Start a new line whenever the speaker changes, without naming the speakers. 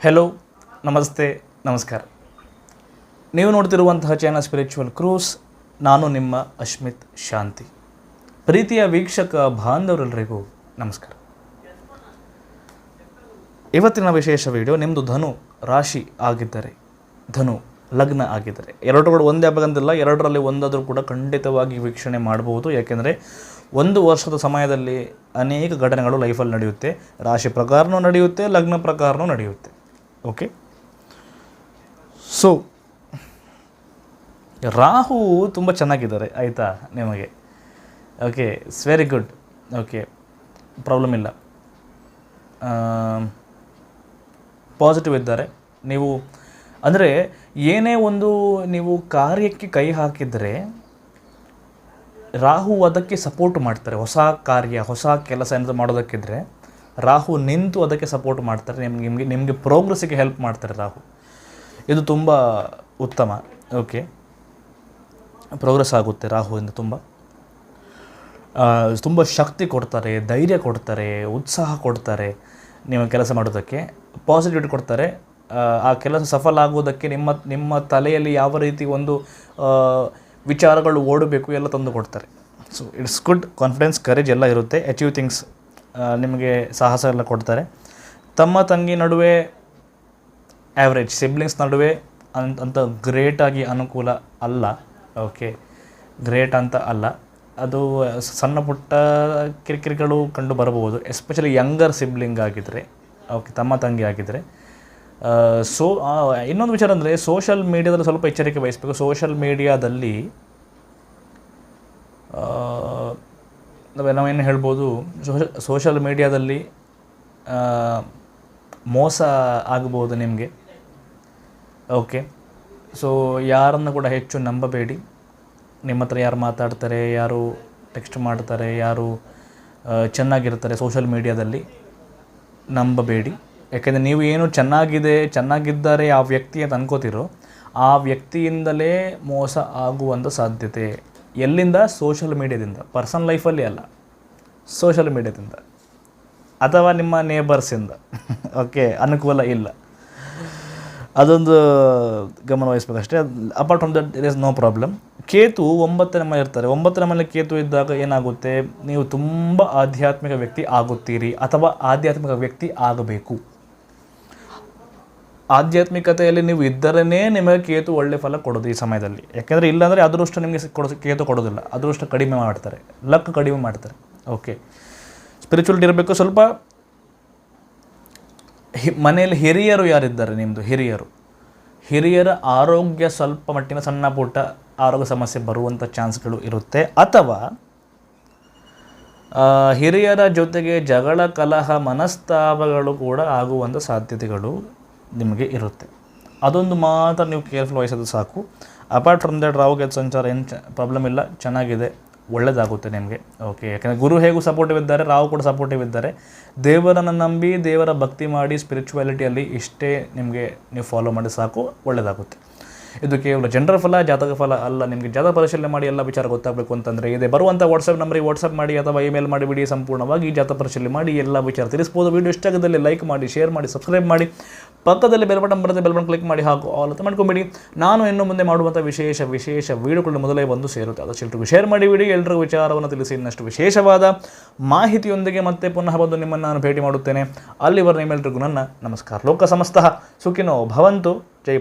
Hello ನಮಸ್ತೆ, ನಮಸ್ಕಾರ. ನೀವು ನೋಡ್ತಿರುವಂತಹ ಚೈನಾ ಸ್ಪಿರಿಚುವಲ್ ಕ್ರೂಸ್ ನಾನು ನಿಮ್ಮ ಅಶ್ಮಿತ್ ಶಾಂತಿ. ಪ್ರೀತಿಯ ವೀಕ್ಷಕ ಬಾಂಧವರೆಲ್ಲರಿಗೂ ನಮಸ್ಕಾರ. ಇವತ್ತಿನ ವಿಶೇಷ ವಿಡಿಯೋ ನಿಮ್ಮದು ಧನು ರಾಶಿ ಆಗಿದ್ದರೆ, ಧನು ಲಗ್ನ ಆಗಿದ್ದರೆ, ಎರಡು ಕೂಡ ಒಂದೇ ಆಗಂತಿಲ್ಲ ಎರಡರಲ್ಲಿ ಒಂದಾದರೂ ಕೂಡ ಖಂಡಿತವಾಗಿ ವೀಕ್ಷಣೆ ಮಾಡಬಹುದು. ಯಾಕೆಂದರೆ ಒಂದು ವರ್ಷದ ಸಮಯದಲ್ಲಿ ಅನೇಕ ಘಟನೆಗಳು ಲೈಫಲ್ಲಿ ನಡೆಯುತ್ತೆ. ರಾಶಿ ಪ್ರಕಾರನೂ ನಡೆಯುತ್ತೆ, ಲಗ್ನ ಪ್ರಕಾರನೂ ನಡೆಯುತ್ತೆ. ಓಕೆ ಸೊ ರಾಹು ತುಂಬ ಚೆನ್ನಾಗಿದ್ದಾರೆ, ಆಯಿತಾ ನಿಮಗೆ? Okay it's very good okay problem ಇಲ್ಲ. ಪಾಸಿಟಿವ್ ಇದ್ದಾರೆ. ನೀವು, ಅಂದರೆ ಏನೇ ಒಂದು ನೀವು ಕಾರ್ಯಕ್ಕೆ ಕೈ ಹಾಕಿದರೆ ರಾಹು ಅದಕ್ಕೆ ಸಪೋರ್ಟ್ ಮಾಡ್ತಾರೆ. ಹೊಸ ಕಾರ್ಯ, ಹೊಸ ಕೆಲಸ ಏನಾದರೂ ಮಾಡೋದಕ್ಕಿದ್ರೆ ರಾಹು ನಿಂತು ಅದಕ್ಕೆ ಸಪೋರ್ಟ್ ಮಾಡ್ತಾರೆ. ನಿಮ್ಗೆ ನಿಮಗೆ ನಿಮಗೆ ಪ್ರೋಗ್ರೆಸ್ಸಿಗೆ ಹೆಲ್ಪ್ ಮಾಡ್ತಾರೆ ರಾಹು. ಇದು ತುಂಬ ಉತ್ತಮ. ಓಕೆ ಪ್ರೋಗ್ರೆಸ್ ಆಗುತ್ತೆ ರಾಹುವಿಂದ ತುಂಬ. ತುಂಬ ಶಕ್ತಿ ಕೊಡ್ತಾರೆ ಧೈರ್ಯ ಕೊಡ್ತಾರೆ ಉತ್ಸಾಹ ಕೊಡ್ತಾರೆ ನೀವು ಕೆಲಸ ಮಾಡೋದಕ್ಕೆ. ಪಾಸಿಟಿವಿಟಿ ಕೊಡ್ತಾರೆ. ಆ, ಕೆಲಸ ಸಫಲ ಆಗುವುದಕ್ಕೆ ನಿಮ್ಮ ನಿಮ್ಮ ತಲೆಯಲ್ಲಿ ಯಾವ ರೀತಿ ಒಂದು ವಿಚಾರಗಳು ಓಡಬೇಕು ಎಲ್ಲ ತಂದು ಕೊಡ್ತಾರೆ. So it's good confidence courage ಎಲ್ಲ ಇರುತ್ತೆ. ಅಚೀವ್ ಥಿಂಗ್ಸ್ ನಿಮಗೆ ಸಾಹಸ ಎಲ್ಲ ಕೊಡ್ತಾರೆ. ತಮ್ಮ ತಂಗಿ ನಡುವೆ ಆ್ಯಾವ್ರೇಜ್ ಸಿಬ್ಲಿಂಗ್ಸ್ ನಡುವೆ ಅಂತ ಅಂತ ಗ್ರೇಟಾಗಿ ಅನುಕೂಲ ಅಲ್ಲ. ಓಕೆ ಗ್ರೇಟ್ ಅಂತ ಅಲ್ಲ. ಅದು ಸಣ್ಣ ಪುಟ್ಟ ಕಿರಿಕಿರಿಗಳು ಕಂಡು ಬರಬಹುದು. ಎಸ್ಪೆಷಲಿ ಯಂಗರ್ ಸಿಬ್ಲಿಂಗ್ ಆಗಿದ್ದರೆ ಓಕೆ ತಮ್ಮ ತಂಗಿ ಆಗಿದ್ದರೆ ಸೊ ಇನ್ನೊಂದು ವಿಚಾರ ಅಂದರೆ ಸೋಷಲ್ ಮೀಡಿಯಾದಲ್ಲಿ ಸ್ವಲ್ಪ ಎಚ್ಚರಿಕೆ ವಹಿಸಬೇಕು. ಸೋಷಲ್ ಮೀಡಿಯಾದಲ್ಲಿ ನಾವೇನು ಹೇಳ್ಬೋದು ಸೋಷಲ್ ಮೀಡಿಯಾದಲ್ಲಿ ಮೋಸ ಆಗಬಹುದು ನಿಮಗೆ. ಓಕೆ ಸೊ ಯಾರನ್ನು ಕೂಡ ಹೆಚ್ಚು ನಂಬಬೇಡಿ. ನಿಮ್ಮ ಹತ್ರ ಯಾರು ಮಾತಾಡ್ತಾರೆ, ಯಾರು ಟೆಕ್ಸ್ಟ್ ಮಾಡ್ತಾರೆ, ಯಾರು ಚೆನ್ನಾಗಿರ್ತಾರೆ ಸೋಷಲ್ ಮೀಡಿಯಾದಲ್ಲಿ ನಂಬಬೇಡಿ. ಯಾಕೆಂದರೆ ನೀವು ಏನು ಚೆನ್ನಾಗಿದೆ, ಚೆನ್ನಾಗಿದ್ದಾರೆ ಆ ವ್ಯಕ್ತಿ ಅಂತ ಅನ್ಕೋತಿರೋ, ಆ ವ್ಯಕ್ತಿಯಿಂದಲೇ ಮೋಸ ಆಗುವಂಥ ಸಾಧ್ಯತೆ. ಎಲ್ಲಿಂದ? ಸೋಷಲ್ ಮೀಡಿಯಾದಿಂದ ಪರ್ಸನಲ್ ಲೈಫಲ್ಲಿ ಅಲ್ಲ ಸೋಷಲ್ ಮೀಡಿಯಾದಿಂದ ಅಥವಾ ನಿಮ್ಮ ನೇಬರ್ಸಿಂದ ಓಕೆ ಅನುಕೂಲ ಇಲ್ಲ. ಅದೊಂದು ಗಮನ ವಹಿಸ್ಬೇಕಷ್ಟೇ. Apart from that there is no problem Ketu ಒಂಬತ್ತನೇ ಮನೆ ಇರ್ತಾರೆ. ಒಂಬತ್ತನೇ ಮನೆಯಲ್ಲಿ ಕೇತು ಇದ್ದಾಗ ಏನಾಗುತ್ತೆ? ನೀವು ತುಂಬ ಆಧ್ಯಾತ್ಮಿಕ ವ್ಯಕ್ತಿ ಆಗುತ್ತೀರಿ ಅಥವಾ ಆಧ್ಯಾತ್ಮಿಕ ವ್ಯಕ್ತಿ ಆಗಬೇಕು. ಆಧ್ಯಾತ್ಮಿಕತೆಯಲ್ಲಿ ನೀವು ಇದ್ದರೇ ನಿಮಗೆ ಕೇತು ಒಳ್ಳೆ ಫಲ ಕೊಡೋದು ಈ ಸಮಯದಲ್ಲಿ. ಯಾಕೆಂದರೆ ಇಲ್ಲಾಂದರೆ ಅದೃಷ್ಟ ನಿಮಗೆ ಕೊಡ ಕೇತು ಕೊಡೋದಿಲ್ಲ. ಅದೃಷ್ಟ ಕಡಿಮೆ ಮಾಡ್ತಾರೆ. ಲಕ್ ಕಡಿಮೆ ಮಾಡ್ತಾರೆ. ಓಕೆ ಸ್ಪಿರಿಚುವಲಿಟಿ ಇರಬೇಕು ಸ್ವಲ್ಪ. ಮನೆಯಲ್ಲಿ ಹಿರಿಯರು ಯಾರಿದ್ದಾರೆ ನಿಮ್ಮದು ಹಿರಿಯರು. ಹಿರಿಯರ ಆರೋಗ್ಯ ಸ್ವಲ್ಪ ಮಟ್ಟಿನ ಸಣ್ಣ ಪುಟ್ಟ ಆರೋಗ್ಯ ಸಮಸ್ಯೆ ಬರುವಂಥ ಚಾನ್ಸ್ಗಳು ಇರುತ್ತೆ. ಅಥವಾ ಹಿರಿಯರ ಜೊತೆಗೆ ಜಗಳ, ಕಲಹ, ಮನಸ್ತಾಪಗಳು ಕೂಡ ಆಗುವಂಥ ಸಾಧ್ಯತೆಗಳು ನಿಮಗೆ ಇರುತ್ತೆ. ಅದೊಂದು ಮಾತ್ರ ನೀವು ಕೇರ್ಫುಲ್ ವಹಿಸೋದು ಸಾಕು. ಅಪಾರ್ಟ್ ಫ್ರಮ್ ದಟ್ ರಾವ್ ಗೆದ್ದು ಸಂಚಾರ ಏನು ಚ ಪ್ರಾಬ್ಲಮ್ ಇಲ್ಲ. ಚೆನ್ನಾಗಿದೆ. ಒಳ್ಳೆಯದಾಗುತ್ತೆ ನಿಮಗೆ. ಓಕೆ ಯಾಕಂದರೆ ಗುರು ಹೇಗೂ ಸಪೋರ್ಟಿವ್ ಇದ್ದಾರೆ ರಾವು ಕೂಡ ಸಪೋರ್ಟಿವ್ ಇದ್ದಾರೆ. ದೇವರನ್ನು ನಂಬಿ, ದೇವರ ಭಕ್ತಿ ಮಾಡಿ ಸ್ಪಿರಿಚುವಾಲಿಟಿಯಲ್ಲಿ ಇಷ್ಟೇ ನಿಮಗೆ ನೀವು ಫಾಲೋ ಮಾಡಿ ಸಾಕು ಒಳ್ಳೆಯದಾಗುತ್ತೆ ಇದು ಕೇವಲ ಜನರ ಫಲ, ಜಾತಕ ಫಲ ಅಲ್ಲ. ನಿಮಗೆ ಜಾತಕ ಪರಿಶೀಲನೆ ಮಾಡಿ ಎಲ್ಲ ವಿಚಾರ ಗೊತ್ತಾಗಬೇಕು ಅಂತಂದರೆ ಇದೆ. ಬರುವಂಥ ವಾಟ್ಸಪ್ ನಂಬರಿಗೆ ವಾಟ್ಸಪ್ ಮಾಡಿ ಅಥವಾ ಇಮೇಲ್ ಮಾಡಿಬಿಡಿ ಸಂಪೂರ್ಣವಾಗಿ ಜಾತಕ ಪರಿಶೀಲನೆ ಮಾಡಿ ಎಲ್ಲ ವಿಚಾರ ತಿಳಿಸ್ಬೋದು. ವಿಡಿಯೋ ಇಷ್ಟ ಆಗದಲ್ಲಿ ಲೈಕ್ ಮಾಡಿ ಶೇರ್ ಮಾಡಿ ಸಬ್ಸ್ಕ್ರೈಬ್ ಮಾಡಿ. ಪಕ್ಕದಲ್ಲಿ ಬೆಲ್ ಬಟನ್ ಬರುತ್ತೆ ಬೆಲ್ ಬಟನ್ ಕ್ಲಿಕ್ ಮಾಡಿ ಹಾಗೂ ಆಲ್ ಅಂತ ಮಾಡ್ಕೊಂಬಿಡಿ. ನಾನು ಇನ್ನು ಮುಂದೆ ಮಾಡುವಂಥ ವಿಶೇಷ ವಿಶೇಷ ವೀಡಿಯೋಗಳು ಮೊದಲೇ ಬಂದು ಸೇರುತ್ತೆ. ಅದಷ್ಟು ಎಲ್ರಿಗೂ ಶೇರ್ ಮಾಡಿಬಿಡಿ ಎಲ್ಲರಿಗೂ ವಿಚಾರವನ್ನು ತಿಳಿಸಿ ಇನ್ನಷ್ಟು ವಿಶೇಷವಾದ ಮಾಹಿತಿಯೊಂದಿಗೆ ಮತ್ತೆ ಪುನಃ ಬಂದು ನಿಮ್ಮನ್ನು ನಾನು ಭೇಟಿ ಮಾಡುತ್ತೇನೆ. ಅಲ್ಲಿವರೆಗೂ ನಿಮ್ಮೆಲ್ಲರಿಗೂ ನನ್ನ ನಮಸ್ಕಾರ. ಲೋಕ ಸಮಸ್ತಃ ಸುಖಿನೋ ಭವಂತು. ಜೈ